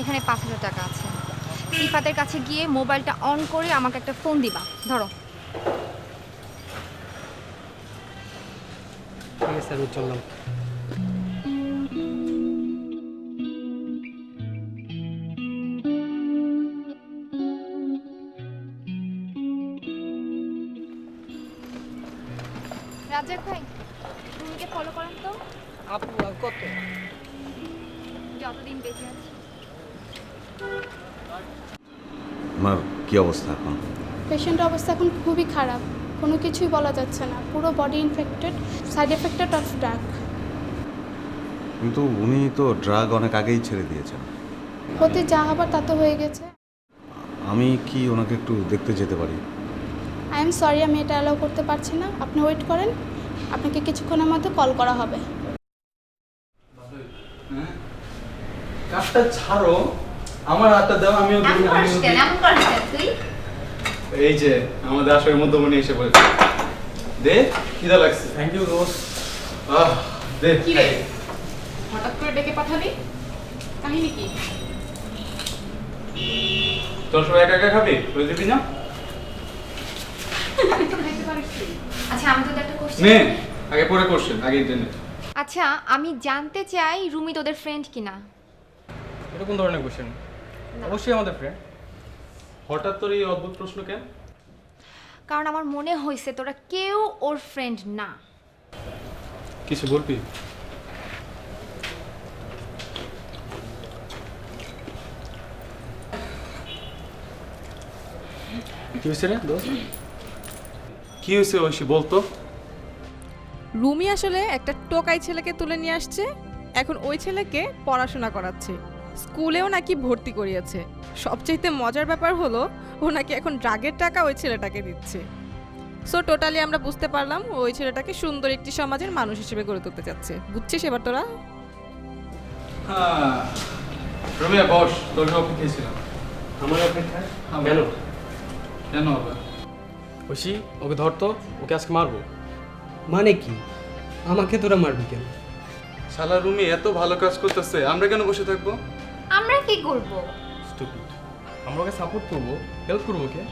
এখানে পাঁচ হাজার টাকা আছে। ইফাতের কাছে গিয়ে মোবাইলটা অন করে আমাকে একটা ফোন দিবা। ধরো। ঠিক আছে চললাম। কি অবস্থা এখন? পেশেন্টের অবস্থা এখন খুবই খারাপ। কোনো কিছুই বলা যাচ্ছে না। পুরো body infected side effected of drug কিন্তু উনি তো ড্রাগ অনেক আগেই ছেড়ে দিয়েছেন। হতে যা হবার তা তো হয়ে গেছে। আমি কি ওনাকে একটু দেখতে যেতে পারি? আই এম সরি আমি এটা অ্যালাউ করতে পারছি না। আপনি ওয়েট করেন। আপনাকে কিছুক্ষণের মধ্যে কল করা হবে। কাজটা ছাড়ো। আমার হাতটা দাও আমিও দিই, আমিও দিই। এই যে আমাদের আসলে মধ্যমণি এসে পড়েছে। দে খিদা লাগছে। থ্যাংক ইউ দোস্ত আহ দে। কি রে? হঠাৎ করে ডেকে পাঠালি কাহিনী কি? তোর সবাই একা একা খাবি? তুই দিবি না? তুই আচ্ছা আমি তোদের একটা কোশ্চেন নে আগে পরে কোশ্চেন আগে ইন্টারনেট আচ্ছা আমি জানতে চাই রুমি তোদের ফ্রেন্ড কিনা? এটা কোন ধরনের কোশ্চেন অবশ্যই আমাদের ফ্রেন্ড হঠাৎ তোর এই অদ্ভুত প্রশ্ন কেন? কারণ আমার মনে হয়েছে তোরা কেউ ওর ফ্রেন্ড না। কিছু বলবি? কি হয়েছে রে দোস্ত? কি হয়েছে ঐশী বলতো রুমি আসলে একটা টোকাই ছেলেকে তুলে নিয়ে আসছে এখন ওই ছেলেকে পড়াশোনা করাচ্ছে। স্কুলেও নাকি ভর্তি করিয়েছে। সবচাইতে মজার ব্যাপার হলো ও নাকি এখন ড্রাগের টাকা ওই ছেলেটাকে দিচ্ছে। সো টোটালি আমরা বুঝতে পারলাম ওই ছেলেটাকে সুন্দর একটি সমাজের মানুষ হিসেবে গড়ে তুলতে চাচ্ছে। বুঝছিস এবার তোরা? হ্যাঁ। রবিয়া বস তোর অপেক্ষায় ছিলাম। আমার অপেক্ষায়? কেন? কেন আবার ঐশী ওকে ধর তো ওকে আজকে মারবো। মানে কি? আমাকে তোরা মারবি কেন? শালা রুমি এত ভালো কাজ করতেছে আমরা কেন বসে থাকব? কি করব? স্টুপিড আমরা ওকে সাপোর্ট করব। হেল্প করব ওকে?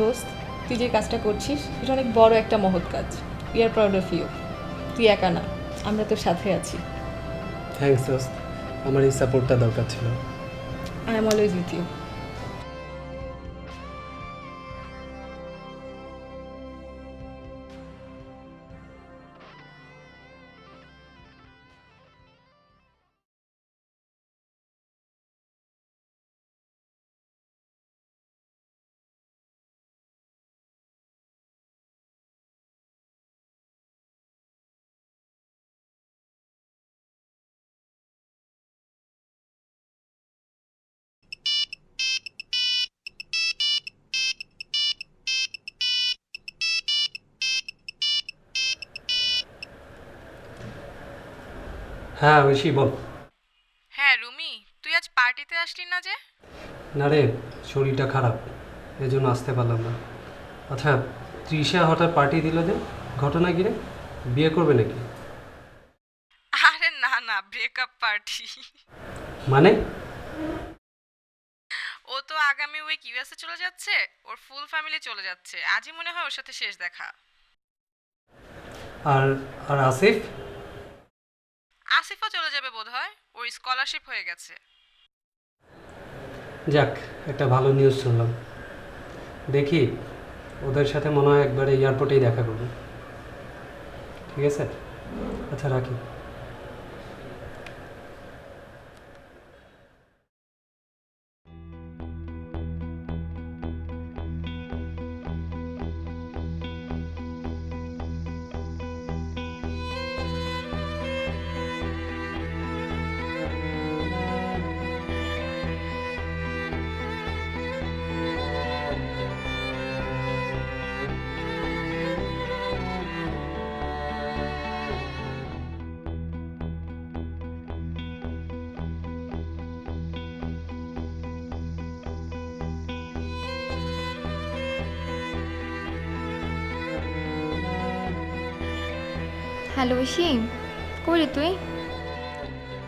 দোস্ত তুই যে কাজটা করছিস এটা অনেক বড় একটা মহৎ কাজ। We are proud of you তুই একা না আমরা তোর সাথে আছি। থ্যাংকস দোস্ত। আমার এই সাপোর্টটা দরকার ছিল। I am always with you হ্যাঁ ঐশী বল। হ্যাঁ রুমি তুই আজ পার্টিতে আসলি না যে? না রে শরীরটা খারাপ এই জন্য আসতে পারলাম না। আচ্ছা তৃষা হঠাৎ পার্টি দিল যে ঘটনা কি রে? বিয়ে করবে নাকি? আরে না না ব্রেকআপ পার্টি মানে? ও তো আগামী উইক ইউএসএ চলে যাচ্ছে ওর ফুল ফ্যামিলি চলে যাচ্ছে আজই মনে হয় ওর সাথে শেষ দেখা। আর আর আসিফ? আসিফও চলে যাবে বোধহয়? ওর স্কলারশিপ হয়ে গেছে। যাক, একটা ভালো নিউজ শুনলাম। দেখি, ওদের সাথে মনে হয় একবারে এয়ারপোর্টেই দেখা করব। ঠিক আছে? আচ্ছা রাখি। হ্যালো ঐশী কই রে তুই?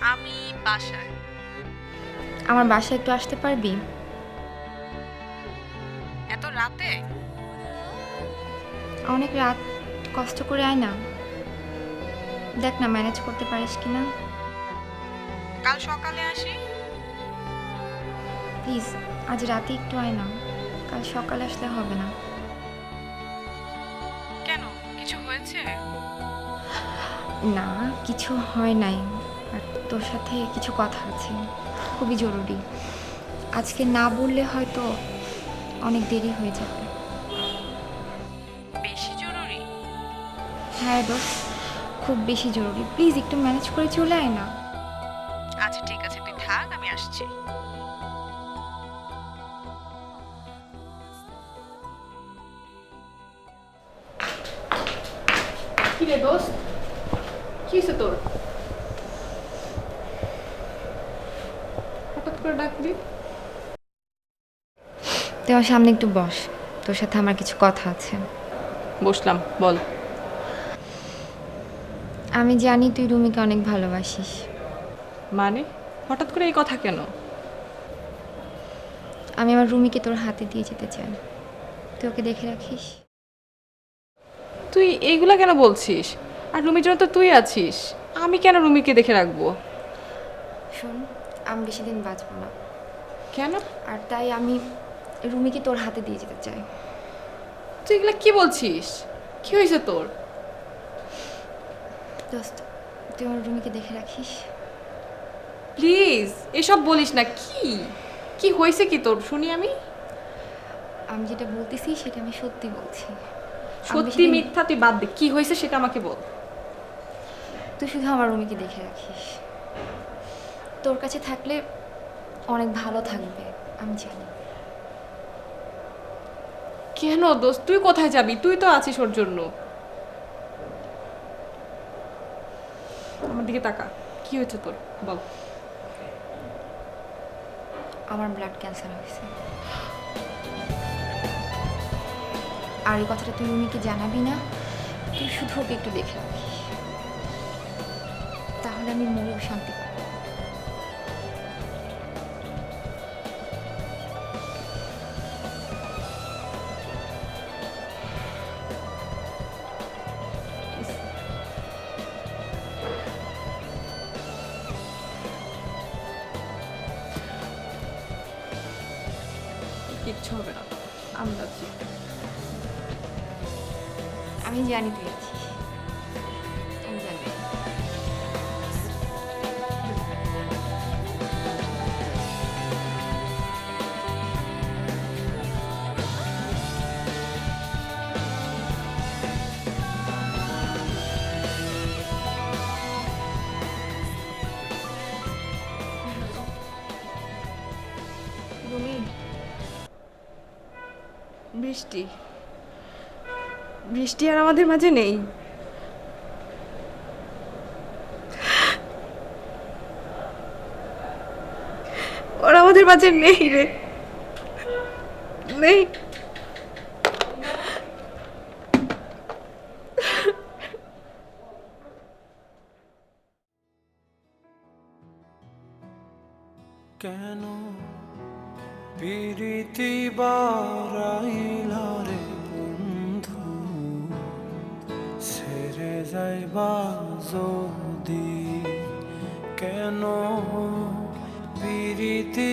আমি বাসায়। আমার বাসায় একটু আসতে পারবি? এত রাতে? অনেক রাত কষ্ট করে আয় না। দেখ না ম্যানেজ করতে পারিস কি না কাল সকালে আসি। প্লিজ আজ রাতে একটু আয় না। কাল সকালে আসলে হবে না। কেন? কিছু হয়েছে? না কিছু হয় নাই। আর তোর সাথে কিছু কথা আছে খুবই জরুরি। আজকে না বললে হয়তো অনেক দেরি হয়ে যাবে। বেশি জরুরি? হ্যাঁ দোস্ত খুব বেশি জরুরি। প্লিজ একটু ম্যানেজ করে চলে আয় না। আচ্ছা ঠিক আছে তুই থাক আমি আসছি। করে তুই আমার সামনে একটু বস তোর সাথে আমার কিছু কথা আছে। বসলাম বল। আমি জানি তুই রুমিকে অনেক ভালোবাসিস। মানে? হঠাৎ করে এই কথা কেন? আমি আমার রুমিকে তোর হাতে দিয়ে যেতে চাই। তুই ওকে দেখে রাখিস। তুই এইগুলা কেন বলছিস? আর রুমির জন্য তো তুই আছিস। আমি কেন রুমিকে দেখে রাখব? শোন আমি বেশি দিন বাঁচবো না। কেন? আর তাই আমি রুমিকে তোর হাতে দিয়ে যেতে চাই। তুই এগুলা কি বলছিস? কি হয়েছে তোর? দোস্ত তুই আমার রুমিকে দেখে রাখিস। প্লিজ এসব বলিস না। কি? কি হয়েছে কি তোর? শুনি আমি। আমি যেটা বলতেছি সেটা আমি সত্যি বলছি। সত্যি মিথ্যা তুই বাদ দে। কি হয়েছে সেটা আমাকে বল। তুই শুধু আমার রুমিকে দেখে রাখিস। তোর কাছে থাকলে অনেক ভালো থাকবে আমি জানি। কেন দোস্ত? তুই কোথায় যাবি? তুই তো আছিস ওর জন্য। আমার দিকে তাকা। কি হয়েছে তোর? বল। আমার ব্লাড ক্যান্সার হয়েছে। আর এই কথাটা তুই রুমিকে জানাবি না তুই শুধু ওকে একটু দেখে রাখিস। তাহলে আমি মনেও শান্তি কিচ্ছু হবে না। আছি আমি জানি তুই আছিস। বৃষ্টি আর আমাদের মাঝে নেই। ওরা আমাদের মাঝে নেই রে। নেই। কেন প্রীতি বারাইল যাইবা যদি কেন প্রীতি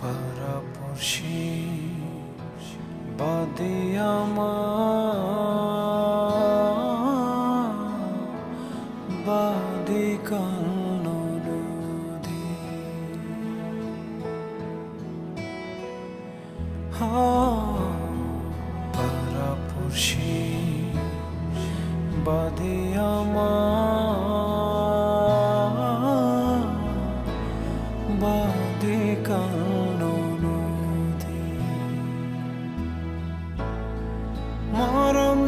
পারাপড়শি বাদে আমার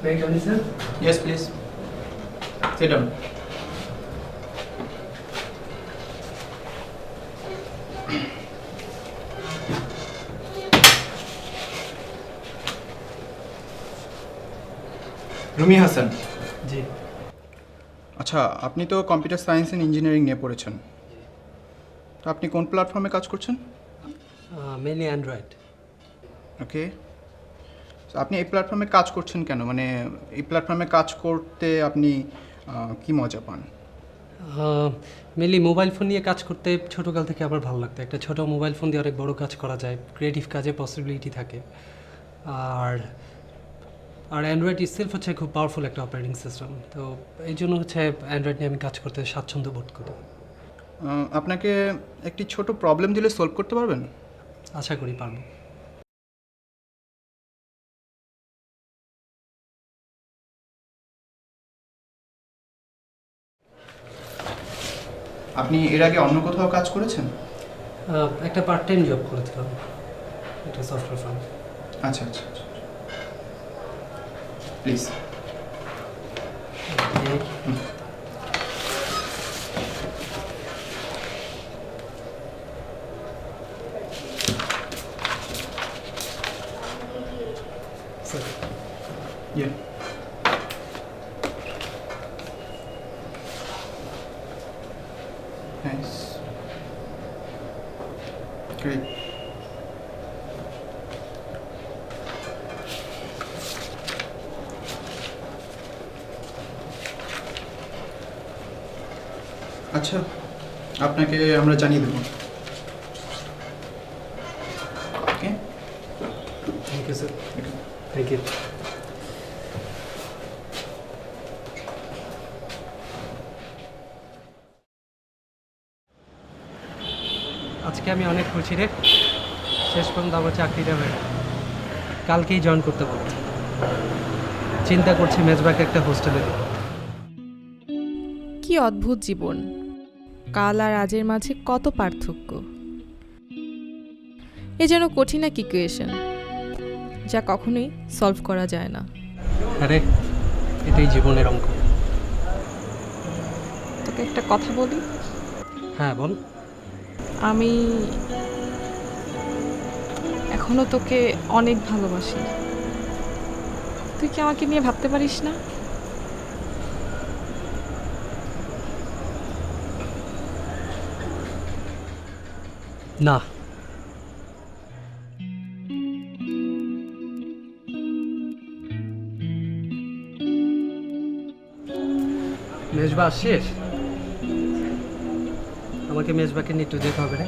Come in, sir? Yes, please. Sit down. Rumi Hasan জি আচ্ছা আপনি তো কম্পিউটার সায়েন্স অ্যান্ড ইঞ্জিনিয়ারিং নিয়ে পড়েছেন তো আপনি কোন প্ল্যাটফর্মে কাজ করছেন মেনলি অ্যান্ড্রয়েড ওকে আপনি এই প্ল্যাটফর্মে কাজ করছেন কেন? মানে এই প্ল্যাটফর্মে কাজ করতে আপনি কি মজা পান? মেনলি মোবাইল ফোন নিয়ে কাজ করতে ছোটোকাল থেকে আমার ভালো লাগতো। একটা ছোটো মোবাইল ফোন দিয়ে অনেক বড় কাজ করা যায়। ক্রিয়েটিভ কাজে পসিবিলিটি থাকে। আর আর অ্যান্ড্রয়েড ইসেলফ হচ্ছে খুব পাওয়ারফুল একটা অপারেটিং সিস্টেম তো এই জন্য হচ্ছে অ্যান্ড্রয়েড নিয়ে আমি কাজ করতে স্বাচ্ছন্দ্য বোধ করি। আপনাকে একটি ছোট প্রবলেম দিলে সলভ করতে পারবেন? আশা করি পারব। আপনি এর আগে অন্য কোথাও কাজ করেছেন? একটা পার্ট টাইম জব করেছিলাম। একটা সফটওয়্যার ফার্ম আচ্ছা আচ্ছা আচ্ছা প্লিজ আচ্ছা আপনাকে আমরা জানিয়ে দেবো। Okay? Thank you sir thank you আজকে আমি অনেক খুশি রে। শেষ পর্যন্ত আমার চাকরিটা হয়ে কালকেই জয়েন করতে বলেছে চিন্তা করছি মেজবাকে একটা হোস্টেলে দেবো। কি অদ্ভুত জীবন। কাল আর আজের মাঝে কত পার্থক্য। এ যেন কঠিন এক ইকুয়েশন যা কখনোই সলভ করা যায় না। আরে এটাই জীবনের অঙ্ক। তোকে একটা কথা বলি? হ্যাঁ বল। আমি এখনও তোকে অনেক ভালোবাসি। তুই কি আমাকে নিয়ে ভাবতে পারিস না? না। মেজবা শেষ আমাকে মেজবাকে নিয়ে একটু যেতে হবে রে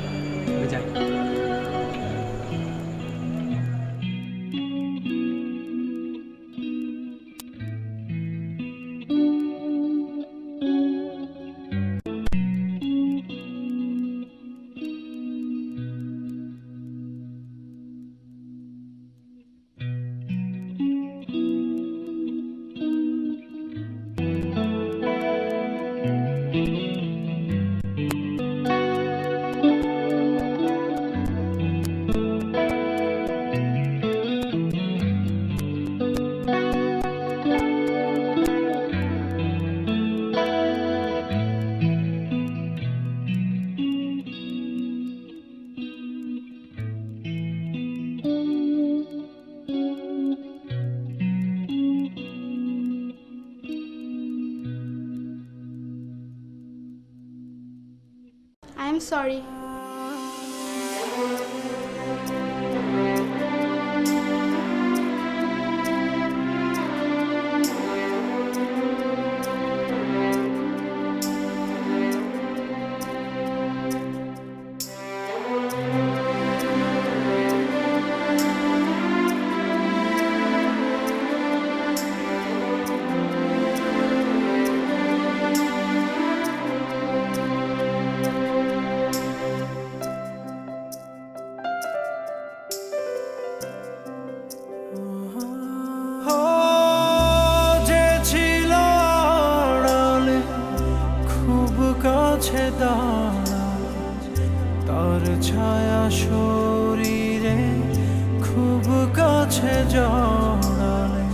I'm sorry. শরীরে খুব কাছে জড়ালে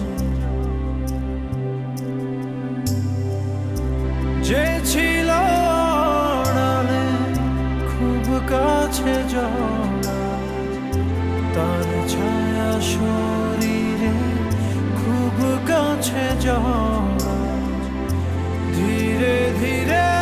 যে ছিল খুব কাছে জড়ালে তার ছায়া শরীরে খুব কাছে জড়া ধীরে ধীরে